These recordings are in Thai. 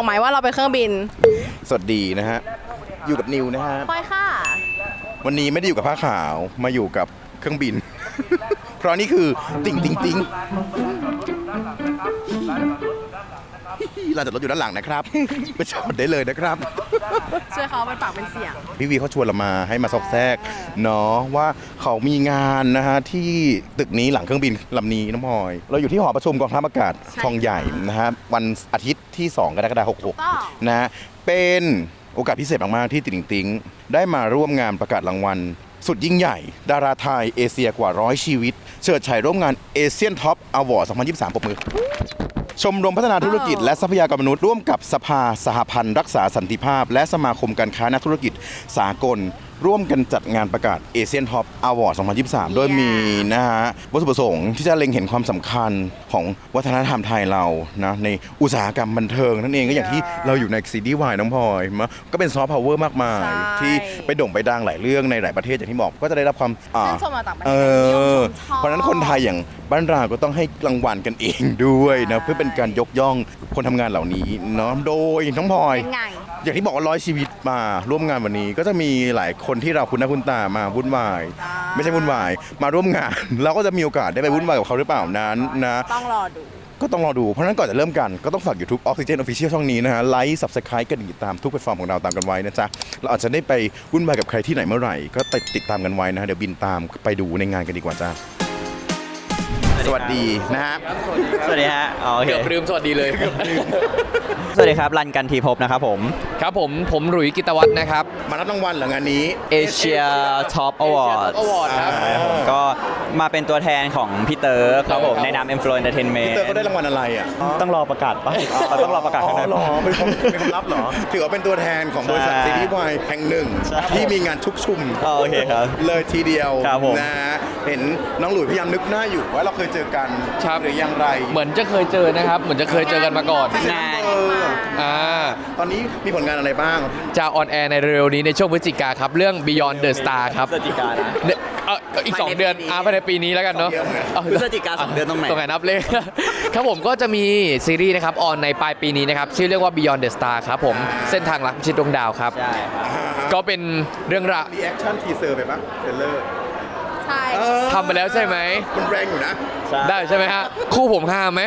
บอกไหมว่าเราเป็นเครื่องบินสวัสดีนะฮะ อยู่กับนิวนะฮะพลอยค่ะ วันนี้ไม่ได้อยู่กับผ้าขาว มาอยู่กับเครื่องบิน เพราะนี่คือติ่งติ่งติ่ง เราจะรถอยู่ด้านหลังนะครับ ไปจอดได้เลยนะครับ ช่วยเขาเป็นปากเป็นเสียง พี่วีเขาชวนเรามาให้มาซอกแซกเนาะว่าเขามีงานนะฮะที่ตึกนี้หลังเครื่องบินลำนี้น้องพลอย เราอยู่ที่หอประชุมกองทัพอากาศใช่ทองใหญ่นะฮะวันอาทิตย์ที่ 2 กรกฎาคมต้อง66 นะฮะเป็นโอกาสพิเศษมากๆที่ติ่งติงได้มาร่วมงานประกาศรางวัล สุดยิ่งใหญ่ ดาราไทยเอเชียกว่าร้อยชีวิตเฉิดฉายร่วมงานเอเชียนท็อปอวอร์ด2023ปรบมือ ชมรมพัฒนาธุรกิจและทรัพยากรมนุษย์ร่วมกับสภาสหพันธ์รักษาสันติภาพ และสมาคมการค้านักธุรกิจสากล ร่วมกันจัดงานประกาศเอเชียนท็อปอวอร์ด2023 โดยมีนะฮะวัตถุประสงค์ที่จะเล็งเห็นความสำคัญของวัฒนธรรมไทยเรานะในอุตสาหกรรมบันเทิงนั่นเองก็อย่างที่เราอยู่ในซีดีวายน้องพลอยมาก็เป็นซอฟต์พาวเวอร์มากมาย ใช่ ที่ไปโด่งไปดังหลายเรื่องในหลายประเทศอย่างที่บอกก็จะได้รับความอ่า ชื่นชมมาต่างประเทเอศนิยมอชมชอบ เพราะฉะนั้นคนไทยอย่างบ้านเราก็ต้องให้รางวัลกันเองด้วยนะเพื่อเป็นการยกย่องคนทำงานเหล่านี้เนาะโดยน้องพลอย เป็นไง อย่างที่บอกว่าร้อยชีวิตมาร่วมงานวันนี้ก็จะมีหลายคนที่เราคุ้นหน้าคุ้นตามาวุ่นวายใช่ไม่ใช่วุ่นวาย มาร่วมงาน เราก็จะมีโอกาสได้ไปวุ่นวายกับเขาหรือเปล่านั้นนะต้องรอดู ก็ต้องรอดู เพราะฉะนั้นก่อนจะเริ่มกันก็ต้องฝาก YouTube Oxygen Official ช่องนี้นะฮะไลค์ Subscribe กันติดตามทุกแพลตฟอร์มของเราตามกันไว้นะจ๊ะ เราอาจจะได้ไปวุ่นวายกับใครที่ไหนเมื่อไหร่ ก็ไปติดตามกันไว้นะฮะเดี๋ยวบินตามไปดูในงานกันดีกว่าจ้าสวัสดีนะฮะสวัสดีฮะอ๋อโอเค เกือบลืมสวัสดีเลยส วัสดีครับรันกันทีพบนะครับผมครับผมผมหลุยส์กิตวัฒน์นะครับ มารับรางวัลเหรองานนี้ Asia Top Award Award ครับก็มาเป็นตัวแทนของพี่เต๋อครับผมครับในนาม m f l o Entertainment พี่เตอร์เขาได้รางวัลอะไรอะต้องรอประกาศปะเราต้องรอประกาศอ๋ข้างในอเหรอปะเป็นความเป็นความลับเหรอถือว่าเป็นตัวแทนของบริษัทใช่ซีรีส์วายแห่งหนึ่งใช่ที่มีงานชุกชุมอ๋อโอเคครับเลยทีเดียวครับผมนะฮะเห็นน้องหลุยพยายามนึกหน้าอยู่ว่าเราเคยเจอกันครับหรือยังไร เหมือนจะเคยเจอนะครับ เหมือนจะเคยเจอกันมาก่อนงาน เอออ่าตอนนี้มีผลงานอะไรบ้าง จะออนแอร์ในเร็วๆนี้ในช่วงพฤศจิกาครับ เรื่อง Beyond the Star ครับพฤศจิกานะ เนี่ยเอ่ออีกภายใน2เดือนปีนี้อ่าภายในปีนี้แล้วกันเนาะสองเดือนพฤศจิกาสองเดือนตรงไหน ตรงไหนนับเลย ครับผมก็จะมีซีรีส์นะครับ ออนในปลายปีนี้นะครับ ชื่อเรื่องว่า Beyond the Star ครับผมเส้นทางรักพิชิตดวงดาวครับ ใช่ครับ ก็เป็นเรื่องราว รีแอคชั่นทีเซอร์ไปปะเทรลเลอร์ ใช่ทำไปแล้วใช่ไหม มันแรงอยู่นะใช่ได้ใช่ไหมฮะ คู่ผมห้ามไหม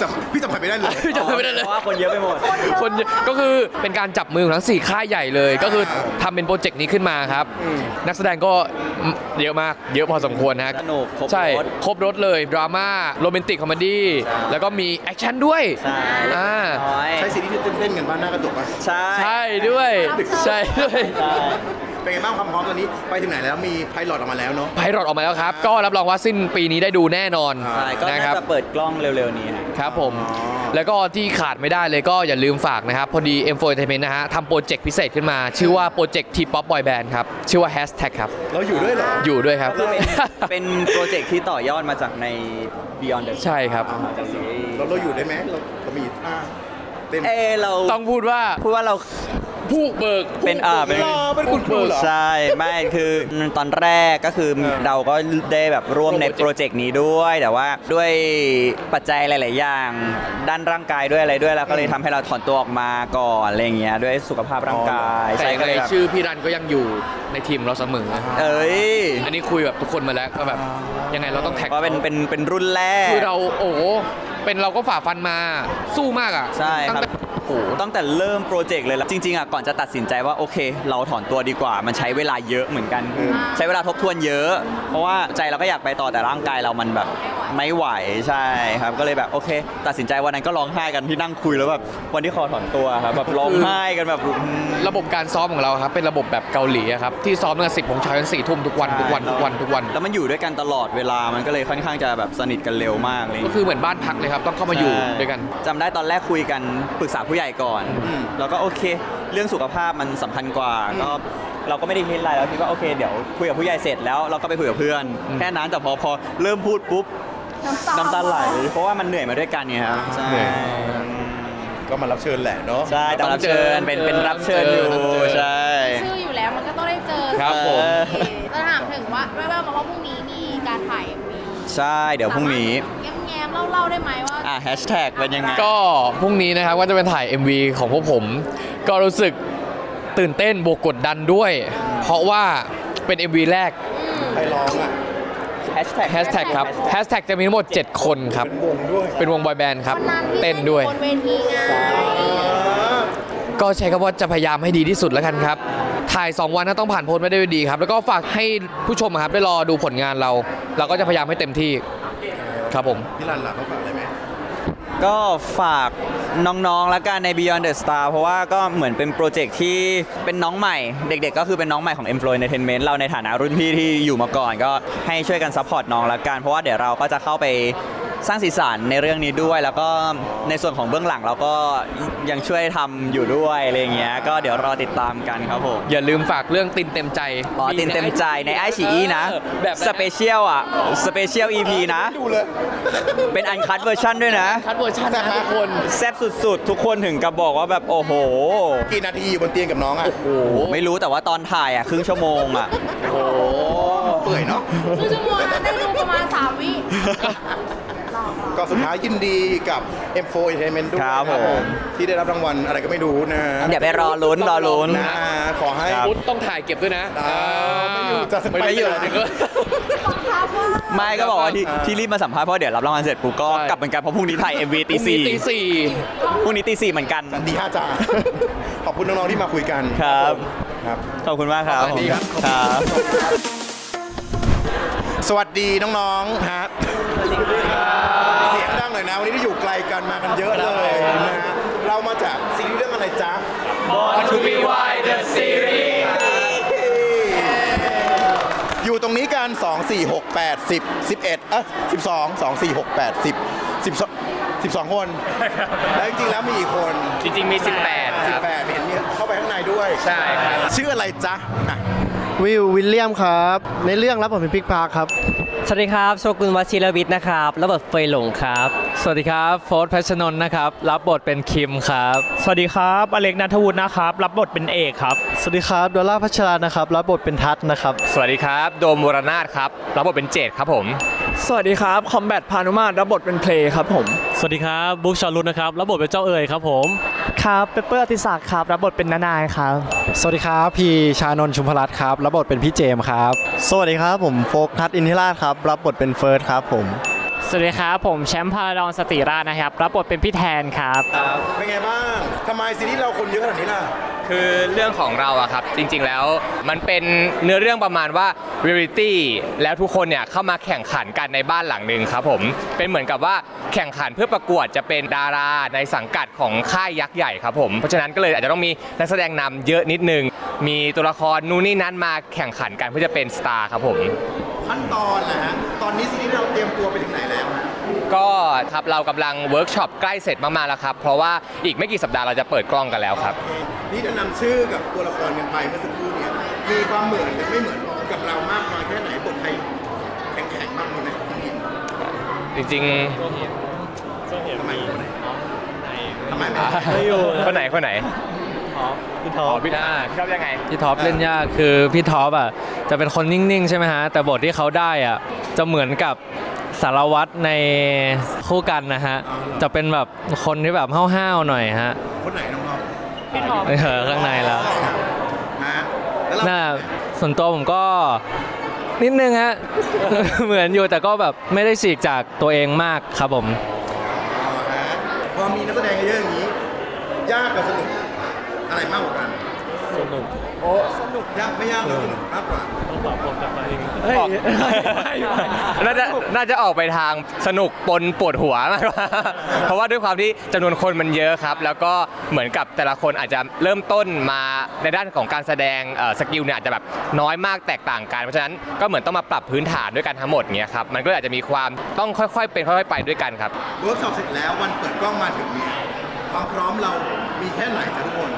จำพี่จำใครไม่ได้เลยจำไม่ได้เลย เพราะว่าคนเยอะไปหมด คนเยอะก็คือเป็นการจับมือของทั้ง 4 ค่ายใหญ่เลย ก็คือทำเป็นโปรเจกต์นี้ขึ้นมาครับอืมนักแสดงก็เยอะมาก เยอะพอสมควรนะสนุกครบใช่ รสครบรถเลย ดราม่า โรแมนติกคอมเมดี้ ใช่ แล้วก็มีแอคชั่นด้วย ใช่อ่า น้อยใช้ซีรีส์ที่เต้นๆกันบ้านหน้ากระจกปะใช่ ใช่ด้วย ใช่ด้วย ใช่ เป็นไงบ้างความพร้อมตอนนี้ไปถึงไหนแล้วมีไพลอตออกมาแล้วเนาะ ไพรอตออกมาแล้วครับ ก็รับรองว่าสิ้นปีนี้ได้ดูแน่นอนใช่ก็นะน่าครับจะเปิดกล้องเร็วๆนี้ฮะ ครับผม อ๋อ แล้วก็ที่ขาดไม่ได้เลยก็อย่าลืมฝากนะครับ พอดี M4 Entertainment นะฮะทำโปรเจกต์พิเศษขึ้นมา ชื่อว่าโปรเจกต์ T-pop boy band ครับ ชื่อว่า Hashtag ครับ เราอยู่ด้วยเหรออยู่ด้วยครับเป็น เป็นโปรเจกต์ที่ต่อยอดมาจากใน Beyond the ใช่ครับ จากซีรีส์เราเราอยู่ได้ไหมเราเรามีท่าเต้นเอยเราต้องพูดว่า พูดว่าเรา ผู้เบิกเป็นอ่าเป็นรอเป็นคุณครูเหรอ ใช่ ไม่คือตอนแรกก็คือเออเราก็ได้แบบร่วมในโปรเจกต์นี้ด้วย แต่ว่าด้วยปัจจัยหลาย ๆ อย่าง ด้านร่างกายด้วยอะไรด้วยแล้วก็เลยทำให้เราถอนตัวออกมาก่อนอะไรอย่างเงี้ยด้วยสุขภาพร่างกายแต่ใช่ยังก็ไงเลยแบบชื่อพี่รันก็ยังอยู่ในทีมเราเสมอ เอ้ยอันนี้คุยแบบทุกคนมาแล้วก็แบบยังไงเราต้องแท็กว่าเป็นเป็นเป็นรุ่นแรก คือเราโอ้โหเป็นเราก็ฝ่าฟันมาสู้มากอะใช่ตั้งครับ แต่โอ้โหตั้งแต่เริ่มโปรเจกต์เลยแล้วจริงๆอะก่อนจะตัดสินใจว่าโอเค เราถอนตัวดีกว่า มันใช้เวลาเยอะเหมือนกันคือใช้เวลาทบทวนเยอะ เพราะว่าใจเราก็อยากไปต่อแต่ร่างกายเรามันแบบ ไม่ไหวใช่ครับ ก็เลยแบบโอเค ตัดสินใจวันนั้นก็ร้องไห้กันที่นั่งคุยแล้วแบบวันที่ขอถอนตัวครับแบบร้องไห้กันแบบอืมระบบการซ้อมของเราครับเป็นระบบแบบเกาหลีอะครับที่ซ้อมตั้งแต่สิบโมงเช้าจนสี่ทุ่มทุกวันทุกวันทุกวันทุกวัน แล้วมันอยู่ด้วยกันตลอดเวลามันก็เลยค่อนข้างจะแบบสนิทกันเร็วมากเลยก็คือเหมือนบ้านพักเลยครับต้องเข้ามาอยู่ใช่ด้วยกันจำได้ตอนแรกคุยกันปรึกษาผู้ใหญ่ก่อนอืมแล้วก็โอเค เรื่องสุขภาพมันสำคัญกว่าก็เราก็ไม่ได้คิดอะไรแล้วคิดว่าโอเคเดี๋ยวคุยกับผู้ใหญ่เสร็จแล้วเราก็ไปคุยกับเพื่อนอืมแค่นั้นแต่พอพอเริ่มพูดปุ๊บ น้ำตาน้ำตาไหลเพราะว่ามันเหนื่อยมาด้วยกันไงครับใช่เหนื่อยก็มารับเชิญแหละเนาะ ใช่แต่รับเชิญเป็นเป็นรับเชิญอยู่ต้องเจอใช่ชื่ออยู่แล้วมันก็ต้องได้เจอครับผมเออจะถามถึงว่าแว่วๆมาว่าพรุ่งนี้มีการถ่ายมีใช่เดี๋ยวพรุ่งนี้แง้มๆเล่าๆได้ไหมว่าอะแฮชแท็กเป็นยังไงก็พรุ่งนี้นะครับก็จะเป็นถ่าย MV ของพวกผม ก็รู้สึกตื่นเต้นบวกกดดันด้วย เพราะว่าเป็น MV แรกใครร้องอะ แฮชแท็กแฮชแท็กครับแฮชแท็กจะมีทั้งหมด 7 คนครับเป็นวงด้วยเป็นวงบอยแบนด์ครับคนนั้นที่เต้นด้วย บนเวทีไงก็ใช้คำว่าจะพยายามให้ดีที่สุดแล้วกันครับ ถ่าย 2 วันนะต้องผ่านพ้นไม่ได้ด้วยดีครับ แล้วก็ฝากให้ผู้ชมอะครับได้รอดูผลงานเรา เราก็จะพยายามให้เต็มที่ครับผม พี่รันหลับเขาฝากอะไรไหม ก็ฝากน้องๆ แล้วกันใน Beyond the Star เพราะว่าก็เหมือนเป็นโปรเจกต์ที่เป็นน้องใหม่ เด็กๆ ก็คือเป็นน้องใหม่ของ M Flow Entertainment เราในฐานะรุ่นพี่ที่อยู่มาก่อน ก็ให้ช่วยกันซัพพอร์ตน้องละกัน เพราะว่าเดี๋ยวเราก็จะเข้าไป สร้างสีสันในเรื่องนี้ด้วย แล้วก็ในส่วนของเบื้องหลังเราก็ยังช่วยทำอยู่ด้วยอะไรอย่างเงี้ยก็เดี๋ยวรอติดตามกันครับผมอย่าลืมฝากเรื่องตินเต็มใจอ๋อตินเต็มใจในไอชีอีนะ เออแบบสเปเชียลอะสเปเชียล EP นะ ดูเลย เป็นอันคัดเวอร์ชันด้วยนะ คัดเวอร์ชันนะทุกคน แซ่บสุดๆ ทุกคนถึงกับบอกว่าแบบโอ้โห กี่นาทีอยู่บนเตียงกับน้องอะ โอ้โหไม่รู้แต่ว่าตอนถ่ายอะครึ่งชั่วโมงอะ โอ้โหเปื่อยเนาะครึ่งชั่วโมงนั้นได้ดูประมาณ 3 วิก็ สุดท้ายยินดีกับ M4 Entertainment ด้วยครับผม ที่ได้รับรางวัลอะไรก็ไม่รู้นะเดี๋ยวไปรอลุ้นรอลุ้น นะขอให้พุทธต้องถ่ายเก็บด้วยนะอ่าไม่อยู่จะไม่ได้อยู่ไปไหนถึงก็ ไม่ก็บอกว่าที่ที่รีบมาสัมภาษณ์เพราะเดี๋ยวรับรางวัลเสร็จปุ๊บก็ใช่ กลับเหมือนกันเพราะพรุ่งนี้ถ่าย MV ตีพรุ่งสี่นี้ตีสี่ พรุ่งนี้ตีสี่เหมือนกัน สันตีห้าจ้าขอบคุณน้องๆที่มาคุยกันครับ ครับ ขอบคุณมากครับสวัสดีครับ ครับ สวัสดีน้องๆฮะเสียงดัง หน่อยนะ วันนี้ที่อยู่ไกลกันมากันเยอะเลยนะฮะเรามาจากซีรีส์เรื่องอะไรจ๊ะ Born to be Wild the series อยู่ตรงนี้กัน 2 4 6 8 10 11เอะ12 2 4 6 8 10 12 12 คน แล้วจริงๆแล้วมีอีกคน จริงๆมี 18 ครับ 18เห็นมีเข้าไปข้างในด้วยใช่ครับ ชื่ออะไรจ๊ะอะวิววิลเลียมครับ ในเรื่องรับบทเป็นพิกพาร์คครับ สวัสดีครับ โชกุนวชิรวิทย์นะครับระเบิดเฟยหลงครับ สวัสดีครับ โฟร์พัชนนท์นะครับ รับบทเป็นคิมครับ สวัสดีครับอเล็กนัทวุฒินะครับ รับบทเป็นเอกครับ สวัสดีครับดอลล่าพัชรานะครับ รับบทเป็นทัศน์นะครับ สวัสดีครับ โดมวรนาถครับ รับบทเป็นเจดครับผม สวัสดีครับ คอมแบทพานุมาตรรับบทเป็นเพลย์ครับผม สวัสดีครับบุ๊กชอลุนนะครับรับบทเป็นเจ้าเอ๋ยครับผมครับเปเปอร์อติศักดิ์ครับรับบทเป็นนานายครับ สวัสดีครับพี่ชานนท์ชุมพรัตน์ครับรับบทเป็นพี่เจมส์ครับ สวัสดีครับ ผมโฟกทัศน์อินทิราชครับ รับบทเป็นเฟิร์สครับผมสวัสดีครับ ผมแชมป์พาราดอนสติราชนะครับ รับบทเป็นพี่แทนครับ เป็นไงบ้างทำไมซีรีส์เราคนเยอะขนาดนี้ล่ะ คือเรื่องของเราอะครับ จริงๆแล้วมันเป็นเนื้อเรื่องประมาณว่าเรียลิตี้แล้วทุกคนเนี่ยเข้ามาแข่งขันกันในบ้านหลังหนึ่งครับผมเป็นเหมือนกับว่าแข่งขันเพื่อประกวดจะเป็นดาราในสังกัดของค่ายยักษ์ใหญ่ครับผมเพราะฉะนั้นก็เลยอาจจะต้องมีนักแสดงนำเยอะนิดนึง มีตัวละครนู่นนี่นั้นมาแข่งขันกันเพื่อจะเป็นสตาร์ครับผมขั้นตอนนะฮะตอนนี้ซีรีส์เราเตรียมตัวไปถึงไหนแล้วฮะ ก็ครับเรากำลังเวิร์กช็อปใกล้เสร็จมากๆแล้วครับ เพราะว่าอีกไม่กี่สัปดาห์เราจะเปิดกล้องกันแล้วครับ นี่แนะนำชื่อกับตัวละครกันไปเมื่อสักครู่เนี่ยมีความเหมือนกันไม่เหมือนกับเรามากน้อยแค่ไหนบทใครแข็งๆบ้างมีไหมพี่กินจริงทำไมคนไหนทำไมไม่ๆคนไหนคนไหนพี่ท็ออ๋อปพี่อ่าพี่ชอบยังไงพี่ท็อปเล่นยากคือพี่ท็อปอะจะเป็นคนนิ่งๆใช่ไหมฮะแต่บทที่เขาได้อะจะเหมือนกับ สารวัตรในคู่กันนะฮะ จะเป็นแบบคนที่แบบห้าวๆหน่อยฮะคนไหนน้องพี่ท็อปเออข้างในแล้วๆฮะแล้วเราน่าส่วนตัวผมก็นิดนึงฮะ เหมือนอยู่แต่ก็แบบไม่ได้ฉีกจากตัวเองมากครับผม อ๋อฮะพอมีนักแสดงเยอะอย่างนี้ ยากกับสนุกอะไรมากกว่ากันสนุกโอ้สนุกยากไม่ยากหรือสนุกมากกว่า ต้องตอบผมกลับมาเองออกน่าจะน่าจะออกไปทางสนุกปนปวดหัวมากกว่าเพราะว่าด้วยความที่จำนวนคนมันเยอะครับ แล้วก็เหมือนกับแต่ละคนอาจจะเริ่มต้นมาในด้านของการแสดงเอ่อสกิลเนี่ยอาจจะแบบน้อยมากแตกต่างกัน เพราะฉะนั้นก็เหมือนต้องมาปรับพื้นฐานด้วยกันทั้งหมดเงี้ยครับมันก็อาจจะมีความต้องค่อยๆ เป็นค่อยๆ ไปด้วยกันครับ เวิร์กช็อปเสร็จแล้ววันเปิดกล้องมาถึงเนี่ยความพร้อมเรามีแค่ไหนจ้ะทุกคน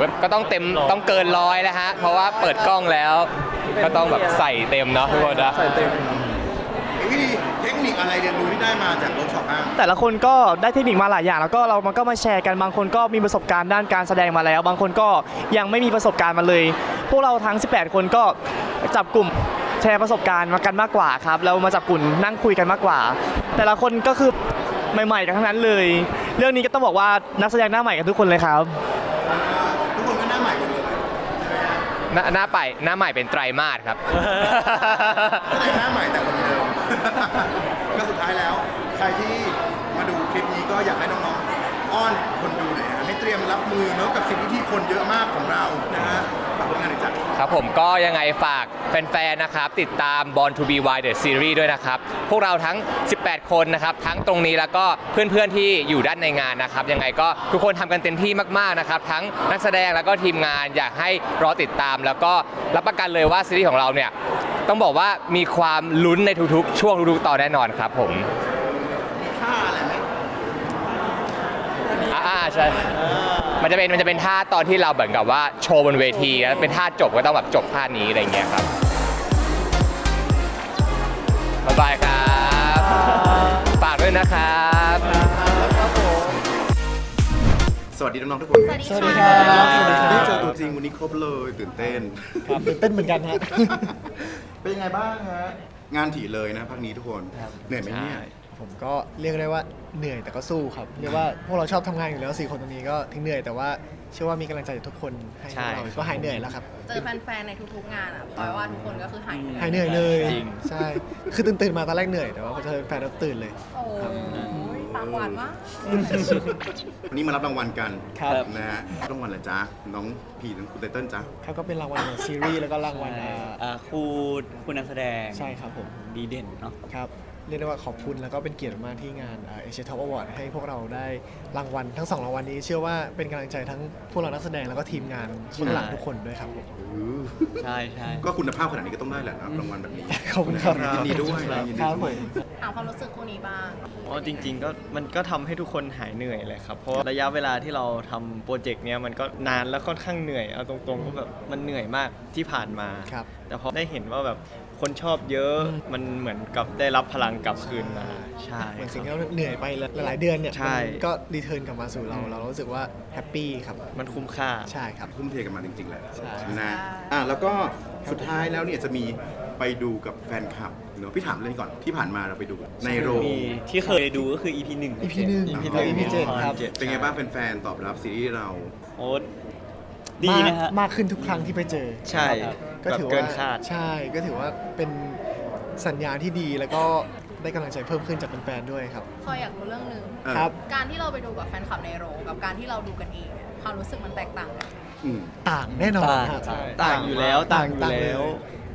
ก็ก็ต้องเต็มต้องเกินร้อยแล้วฮะ เพราะว่าเปิดกล้องแล้ว ก็ต้องแบบใส่เต็มเนาะทุกคนนะมีวิธีเทคนิคอะไรเรียนรู้ที่ได้มาจากเวิร์กช็อปบ้างแต่ละคนก็ได้เทคนิคมาหลายอย่าง แล้วก็เรามันก็มาแชร์กันบางคนก็มีประสบการณ์ด้านการแสดงมาแล้ว บางคนก็ยังไม่มีประสบการณ์มาเลย พวกเราทั้ง 18 คนก็จับกลุ่มแชร์ประสบการณ์มากันมากกว่าครับแล้วมาจากกลุ่มนั่งคุยกันมากกว่า แต่ละคนก็คือใหม่ๆกันทั้งนั้นเลย เรื่องนี้ก็ต้องบอกว่านักแสดงหน้าใหม่กันทุกคนเลยครับ ทุกคนก็หน้าใหม่หมดเลย หน้าหน้าไปหน้าใหม่เป็นไตรมาสครับ แต่หน้าใหม่แต่คนเดิม ก็สุดท้ายแล้ว ใครที่มาดูคลิปนี้ก็อยากให้น้องๆอ้อนคนดูหน่อยนะ เตรียมรับมือเนอะกับสิ่งที่คนเยอะมากของเรานะฮะฝากผลงานหน่อยจ้ะครับผมก็ยังไงฝากแฟนๆ นะครับ ติดตาม Born to be Wild the Series ด้วยนะครับ พวกเราทั้ง 18 คนนะครับ ทั้งตรงนี้แล้วก็เพื่อนๆ ที่อยู่ด้านในงานนะครับ ยังไงก็ทุกคนทำกันเต็มที่มากๆ นะครับ ทั้งนักแสดงแล้วก็ทีมงานอยากให้รอติดตาม แล้วก็รับประกันเลยว่าซีรีส์ของเราเนี่ยต้องบอกว่ามีความลุ้นในทุกๆ ช่วงทุกๆตอนแน่นอนครับผม ท่าอะไรไหม อ่าใช่ มันจะเป็นมันจะเป็นท่าตอนที่เราเหมือนกับว่าโชว์บนเวทีแล้วเป็นท่าจบก็ต้องแบบจบท่านี้อะไรอย่างเงี้ยครับบ๊ายบายครับฝากด้วยนะครับ สวัสดีน้องๆทุกคนสวัสดีค่ะสวัสดีครับได้เจอตัวจริงวันนี้ครบเลยตื่นเต้น ครับตื่นเต้นเหมือนกันฮะ เป็นยังไงบ้างฮะ งานถี่เลยนะพักนี้ทุกคน เหนื่อยไหมเนี่ย ผมก็เรียกได้ว่าเหนื่อยแต่ก็สู้ครับเรียกว่าพวกเราชอบทำงานอยู่แล้วสี่คนตรงนี้ก็ถึงเหนื่อยแต่ว่าเชื่อว่ามีกำลังใจจากทุกคนให้พวกเราก็หายเหนื่อยแล้วครับเจอแฟนๆในทุกๆงานอะเพราะว่าทุกคนก็คือหายเหนื่อยหายเหนื่อยเลยใช่คือตื่นตื่นๆมาตอนแรกเหนื่อยแต่ว่าพอเจอแฟนแล้วตื่นเลย โอ้ยปากหวานมาก วันนี้มารับรางวัลกันครับ นะฮะรางวัลอะไรจ๊ะน้องพีน้องคุณไตเติ้ลจ๊ะครับก็เป็นรางวัลของซีรีส์แล้วก็รางวัลอ่าอ่าครูคุณนักแสดงใช่ครับผมดีเด่นเนาะครับ เรียกได้ว่าขอบคุณแล้วก็เป็นเกียรติมากที่งานเอเชียท็อปอวอร์ดให้พวกเราได้รางวัลทั้งสองรางวัลนี้ เชื่อว่าเป็นกำลังใจทั้งพวกเรานักแสดงแล้วก็ทีมงานเบื้องหลังทุกคนด้วยครับผมใช่ใช่ก็คุณภาพขนาดนี้ก็ต้องได้แหละนะรางวัลแบบนี้ขอบคุณครับยินดีด้วยยินดีครับด้วยผมถามความรู้สึกคู่นี้บ้างอ๋อจริง ๆ ก็มันก็ทำให้ทุกคนหายเหนื่อยเลยครับเพราะว่าระยะเวลาที่เราทำโปรเจกต์เนี้ยมันก็นานแล้วค่อนข้างเหนื่อยเอาตรงๆก็แบบมันเหนื่อยมากที่ผ่านมาครับแต่พอได้เห็นว่าแบบ คนชอบเยอะมันเหมือนกับได้รับพลังกลับคืนมาใช่เหมือนสิ่งคที่รับเราเหนื่อยไปหลายๆเดือนเนี่ยใช่มันก็รีเทิร์นกลับมาสู่เราเรารู้สึกว่าแฮปปี้ครับมันคุ้มค่าใช่ครับทุ่มเทกันมาจริงๆแหละใช่นะอะแล้วก็สุดท้ายแล้วเนี่ยจะมีไปดูกับแฟนคลับเนอะพี่ถามเรื่องนี้ก่อนที่ผ่านมาเราไปดูในโรงมีที่เคยดูก็คือ EP 1 EP หนึ่ง EP แล้ว EP เจ็ดครับเป็นไงบ้างแฟนๆตอบรับซีรีส์เราโอ้ ดีนะฮะมากมากขึ้นทุกครั้งที่ไปเจอใช่ครับก็แบบถือเกิว่านคาด ใช่ก็ถือว่าเป็นสัญญาณที่ดีแล้วก็ได้กำลังใจเพิ่มขึ้นจากแฟนๆด้วยครับคอยอยากรู้เรื่องหนึ่งเออ ครับ การที่เราไปดูกับแฟนคลับในโรงกับการที่เราดูกันเองเนี่ยความรู้สึกมันแตกต่างกันอืมต่างแน่นอนต่าง ครับต่างอยู่แล้วต่างอยู่ต่างเแล้ว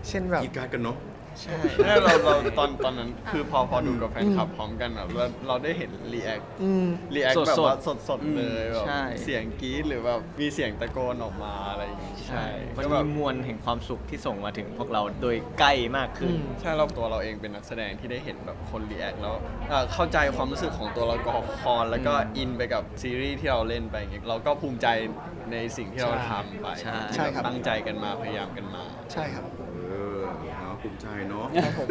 เช่นแบบ กีดการดกันเนาะ ใช่เราเราตอนตอนนั้นคือพอพอดูกับแฟนคลับพร้อมกันอะเราเราได้เห็นรีแอคอืม รีแอคสดๆแบบว่าสดอืมๆเลยแบบใช่ เสียงกรี๊ดหรือแบบมีเสียงตะโกนออกมาอะไรอย่างงี้ใช่มันก็มีแบบมวลแห่งความสุขที่ส่งมาถึงพวกเราโดยใกล้มากขึ้น อืม ใช่เราตัวเราเองเป็นนักแสดงที่ได้เห็นแบบคนรีแอคแล้วเอ่อเข้าใจความรู้สึกของตัวละครแล้วก็อินไปกับซีรีส์ที่เราเล่นไปอย่างเงี้ยเราก็ภูมิใจในสิ่งที่เราทำไปใช่ใช่ครับตั้งใจกันมาพยายามกันมา ใช่ครับเออเนาะ ภูมิใจเนาะครับผม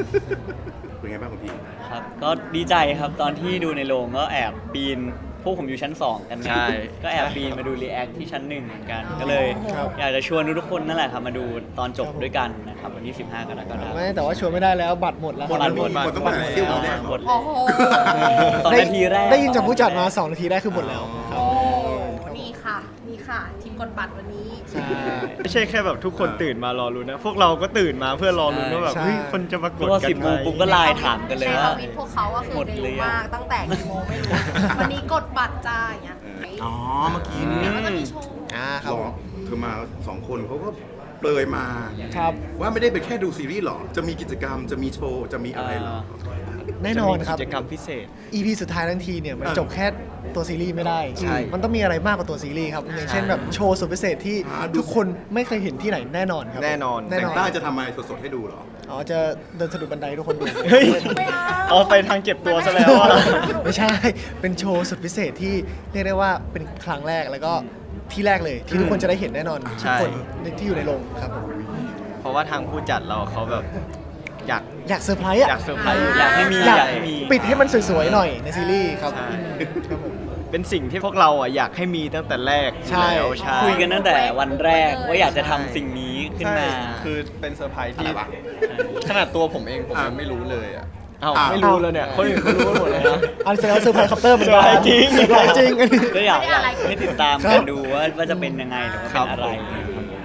เป็นไงบ้างคุณพี่ครับ ก็ดีใจครับตอนที่ดูในโรงก็แอบปีน พวกผมอยู่ชั้น 2 กันนะใช่ ก็แอบปีนมาดูรีแอคที่ชั้นหนึ่งเหมือนกัน ก็เลยครับ อยากจะชวนทุกๆคนนั่นแหละครับมาดูตอนจบด้วยกันนะครับวันที่ 15กรกฎาคมไม่แต่ว่าชวนไม่ได้แล้วบัตรหมดแล้วหมดครับหมดหมดตั้งแต่เที่ยวแรกหมดโอ้โห สองได้นาทีแรก ได้ยินจากผู้จัดมา 2 นาทีแรกคือหมดแล้วครับโอ้ นี่ค่ะ นี่ค่ะทีม กดบัตรวันนี้ใช่ ไม่ใช่แค่แบบทุกคนตื่นมารอรุ้นนะ พวกเราก็ตื่นมาเพื่อรอรุ้นว่าแบบใช่ เฮ้ยคนจะมากเพดราะว่ากันสิบไหโมงปุ๊บก็ไลน์ถามกันเลยในทว่า วิตพวกเขาก็คือหมดเร็หรืวอยังมากตั้งแต่กี่โมงไม่รู้วันนี้กดบัตรจ้าอย่างเงี้ยอ๋อ เมื่อกี้เดี๋เนี่ยวยก็จะมีโชว์ อ่าครับหรอเธอมาสองคนเขาก็เปลยมา ครับ ว่าไม่ได้เป็นแค่ดูซีรีส์หรอจะมีกิจกรรมจะมีโชว์ จะมีอะไรหรอ แน่นอนครับ จะมีกิจกรรมพิเศษ EP สุดท้ายทั้งทีเนี่ย มันอะจบแค่ตัวซีรีส์ไม่ได้ ใช่ มันต้องมีอะไรมากกว่าตัวซีรีส์ครับ อย่างเช่นแบบโชว์สุดพิเศษที่อ่าดู ทุกคนไม่เคยเห็นที่ไหนแน่นอนครับแน่นอน แน่แต่นงอนใต้จะทำอะไรสดๆให้ดูเหรอ อ๋อจะเดินสะดุดบันไดทุกคนดู เฮ้ยไม่เอาเอาไปทางเก็บตัวซะแล้วอะไม่ใช่ เป็นโชว์สุดพิเศษที่เรียกได้ว่าเป็นครั้งแรกแล้วก็ที่แรกเลยที่ทุกคนจะได้เห็นแน่นอนใช่ทุกคนที่อยู่ในโรงครับผม เพราะว่าทางผู้จัดเราเขาแบบ อยากอยากเซอร์ไพรส์อะอยากเซอร์ไพรส์อยากให้มีอยากอยากให้มีปิดให้มันสวยๆหน่อยในซีรีส์ครับ ใช่ครับผมเป็นสิ่งที่พวกเราอะอยากให้มีตั้งแต่แรกใช่แล้วใช่ คุยกันตั้งแต่วันแรกว่าอยากจะทำสิ่งนี้ขึ้นมา ใช่คือเป็นเซอร์ไพรส์ที่ อะไรวะ ขนาดตัวผมเองผมยังไม่รู้เลยอะ เอ้าอ้าวไม่รู้แล้วเนี่ยคนอื่นเขารู้กันหมดเลยนะ อันแสดงว่าเซอร์ไพรส์คอปเตอร์เหมือนกันเซอร์ไพรส์จริง เซอร์ไพรส์จริงอันนี้ ก็อยากไม่ได้อะไรให้ติดตามครักันบดูว่าว่าจะเป็นยังไงหรือว่าครัเป็นบอะไร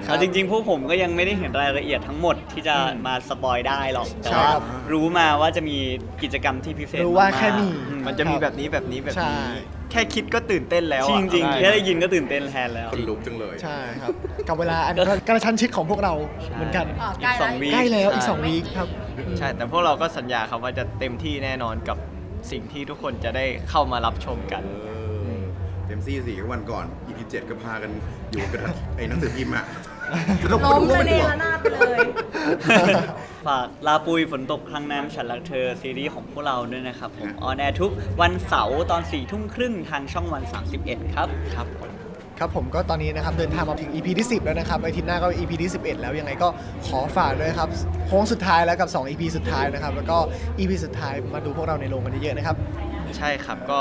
ครับ เอาจริงๆ พวกผมก็ยังไม่ได้เห็นรายละเอียดทั้งหมดที่จะมาสปอยได้หรอก แต่ใช่ว่าครับรู้มาว่าจะมีกิจกรรมที่พิเศษรู้ว่าแค่มีอืมันจะมีแบบนี้แบบนี้แบบใช่ นี้แค่คิดก็ตื่นเต้นแล้วจอะริงจริงๆใช่แค่ได้ยินก็ตื่นเต้นแทนแล้ว คนลุกจังเลย ใช่ครับ กับเวลาอันกระชั้นชิดของพวกเราเหมือนกันอ๋ออีกสองวีคใกล้แล้วอีกใช่2วีคครับ ใช่แต่พวกเราก็สัญญาครับว่าจะเต็มที่แน่นอนกับสิ่งที่ทุกคนจะได้เข้ามารับชมกันเต็มซี่สี่ก็วันก่อน EP 7ก็พากันอยู่กับไอ้หนังสือพิมพ์อะเรา ล้มดูเลว่ายมันเนดีกรว่านาดไปเลย ฝากลาปุยฝนตกครั้งนั้นฉันรักเธอซีรีส์ของพวกเราด้วยนะครับผมออนแอร์ทุกวันเสาร์ตอน4ี่ทุ่มครึ่งทางช่องวัน 31 ครับครับผม ครับผมก็ตอนนี้นะครับเดินทางมาถึง EP ที่ 10 แล้วนะครับอาทิตย์หน้าก็ EP ที่ 11 แล้วยังไงก็ขอฝากด้วยครับโค้งสุดท้ายแล้วกับ 2 EP สุดท้ายนะครับแล้วก็ EP สุดท้ายมาดูพวกเราในโรงกันเยอะๆนะครับ ใช่ครับก็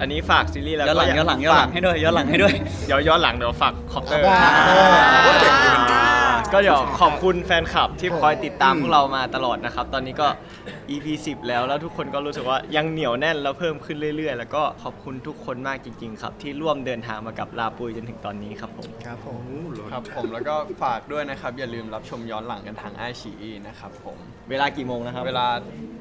อันนี้ฝากซีรีส์แล้วย้อนหลังก็ย้อนหลังย้อนหลังให้ด้วยย้อนหลังให้ด้วย เดี๋ยวย้อนหลังเดี๋ยวฝากคอปเตอร์ ได้ ก็เดี๋ยวขอบคุณแฟนคลับที่คอยติดตามพวกเรามาตลอดนะครับ ตอนนี้ก็ EP 10 แล้วแล้วทุกคนก็รู้สึกว่ายังเหนียวแน่นแล้วเพิ่มขึ้นเรื่อยๆ แล้วก็ขอบคุณทุกคนมากจริง ๆ ครับ ที่ร่วมเดินทางมากับลาปุยจนถึงตอนนี้ครับผม ครับผมครับผมแล้วก็ฝากด้วยนะครับ อย่าลืมรับชมย้อนหลังกันทางไอชีนะครับผมเวลากี่โมงนะครับ เวลา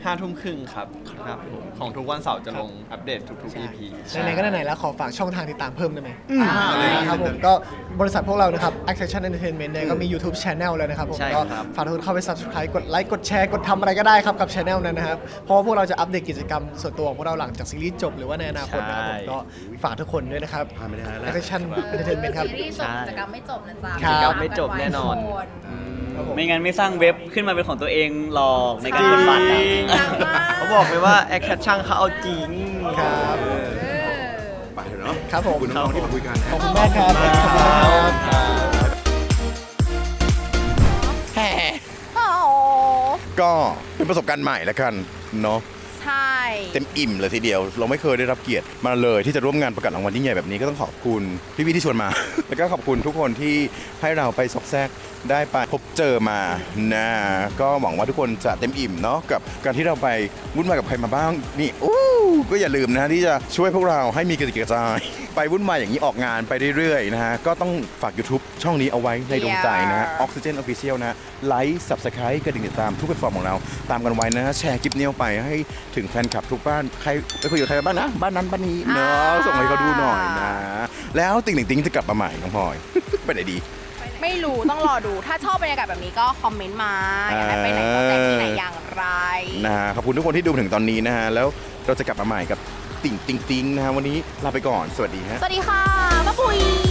5้าทุ่มครึ่งครับครับผมของทุกวันเสาร์จะลงอัปเดตทุกๆ EP ไหนๆก็ไหนๆแล้วขอฝากช่องทางติดตามเพิ่มได้ไหมอ่าเลยครับผมก็บริษัทพวกเรานะครับ Action Entertainment เนี่ยก็มี YouTube Channel แล้วนะครับผมใช่ก็ครับ ฝากทุกคนเข้าไป Subscribe กดไลค์กดแชร์กดทำอะไรก็ได้ครับกับ Channel นั้นนะครับเพราะว่าพวกเราจะอัปเดตกิจกรรมส่วนตัวของพวกเราหลังจากซีรีส์จบหรือว่าในอนาคตนะครับผมก็ฝากทุกคนด้วยนะครับพลาดไม่ได้แล้ว Action Entertainment ครับ ซีรีส์จบกิจกรรมไม่จบนะจ๊ะครับ กิจกรรมไม่จบแน่นอน ครับผม ไม่งั้นไม่สร้างเว็บขึ้นมาเป็นของตัวเองหรอกในการกดบัตรอะเขาบอกเลยว่าแอคชั่นเขาเอาจริง ครับ ไปเถอะเนาะครับผม ขอบคุณน้องๆที่มาคุยกันขอบคุณมากครับขอบคุณมากครับ ก็เป็นประสบการณ์ใหม่แล้วกันเนาะ ใช่ เต็มอิ่มเลยทีเดียว เราไม่เคยได้รับเกียรติมาเลยที่จะร่วมงานประกาศรางวัลยิ่งใหญ่แบบนี้ก็ต้องขอบคุณพี่ๆที่ชวนมา แล้วก็ขอบคุณทุกคนที่ให้เราไปซอกแซกได้ไปพบเจอมานะก็หวังว่าทุกคนจะเต็มอิ่มเนาะกับการที่เราไปวุ่นวายกับใครมาบ้างนี่อู้ก็อย่าลืมนะฮะที่จะช่วยพวกเราให้มีกระติกกระจาย ไปวุ่นวายอย่างนี้ออกงานไปเรื่อยๆนะฮะก็ต้องฝาก YouTube ช่องนี้เอาไว้ในดวงใจนะฮะ Oxygen Official นะฮะไลค์ Subscribe กระดิ่งติดตามทุกแพลตฟอร์มของเรา ตามกันไว้นะฮะแชร์คลิปนี้ออกไปให้ถึงแฟนคลับทุกบ้านใครไปคุยกับใครบ้างนะบ้านนั้นบ้านนี้เนาะส่งให้เขาดูหน่อยนะ แล้วติ่งติ่งติ่งจะกลับมาใหม่น้องพลอย ไปไหนดี ไม่รู้ต้องรอดู ถ้าชอบบรรยากาศแบบนี้ก็คอมเมนต์มาอยากให้ไปไหนก็แจ้งที่ไหนอย่างไรนะฮะขอบคุณทุกคนที่ดูมาถึงตอนนี้นะฮะแล้วเราจะกลับมาใหม่กับติ่งติ่งติ่งนะฮะวันนี้ลาไปก่อนสวัสดีฮะสวัสดีค่ะป้าปุ๋ย